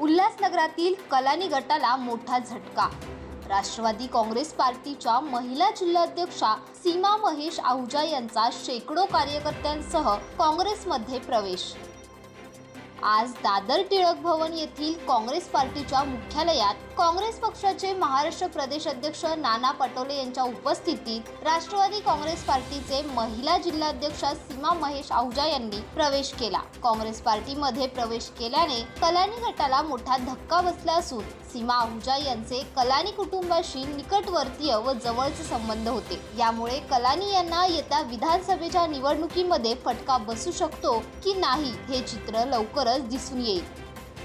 उल्हासनगरातील कलानी गटाला मोठा झटका. राष्ट्रवादी काँग्रेस पार्टीच्या महिला जिल्हाध्यक्षा सीमा महेश आहुजा यांचा शेकडो कार्यकर्त्यांसह काँग्रेसमध्ये प्रवेश. आज दादर टिळक भवन येथील काँग्रेस पार्टीच्या मुख्यालयात काँग्रेस पक्षाचे महाराष्ट्र प्रदेश अध्यक्ष नाना पटोले यांच्या उपस्थितीत राष्ट्रवादी काँग्रेस पार्टीचे महिला जिल्हाध्यक्षा सीमा महेश आहुजा यांनी प्रवेश केला. काँग्रेस पार्टीमध्ये प्रवेश केल्याने कलानी गटाला मोठा धक्का बसला असून सीमा आहुजा यांचे कलानी कुटुंबाशी निकटवर्तीय व जवळचे संबंध होते. यामुळे कलानी यांना येत्या विधानसभेच्या निवडणुकीमध्ये फटका बसू शकतो की नाही हे चित्र लवकर लवकरच दिसून येईल.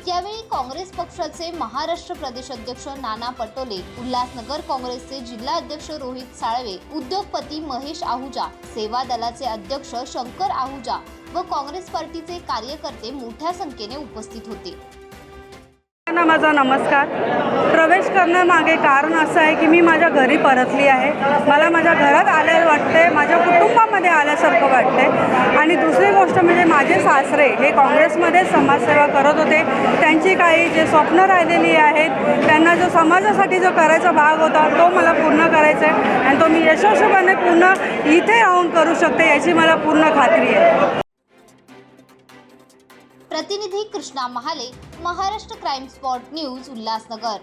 यावेळी काँग्रेस पक्षाचे महाराष्ट्र प्रदेश अध्यक्ष नाना पटोले उल्हासनगर काँग्रेसचे जिल्हा अध्यक्ष रोहित साळवे उद्योगपती महेश आहुजा सेवा दलाचे अध्यक्ष शंकर आहुजा व काँग्रेस पार्टीचे कार्यकर्ते मोठ्या संख्येने उपस्थित होते. ना माझा नमस्कार. प्रवेश करण्यामागे कारण असं आहे की मी माझ्या घरी परतली आहे. मला माझ्या घरात आल्या वाटते माझ्या कुटुंबामध्ये आल्यासारखं वाटते आणि दुसरी गोष्ट माझे सासरे हे काँग्रेसमध्ये समाजसेवा करत होते. त्यांची काही जे स्वप्न राहिलेली आहेत त्यांना जो समाजासाठी जो करायचा भाग होता तो मला पूर्ण करायचा आहे आणि तो मी यशस्वीपणे पूर्ण इथे राहून करू शकते याची मला पूर्ण खात्री आहे. प्रतिनिधी Krishna Mahale Maharashtra crime spot news Ulhasnagar.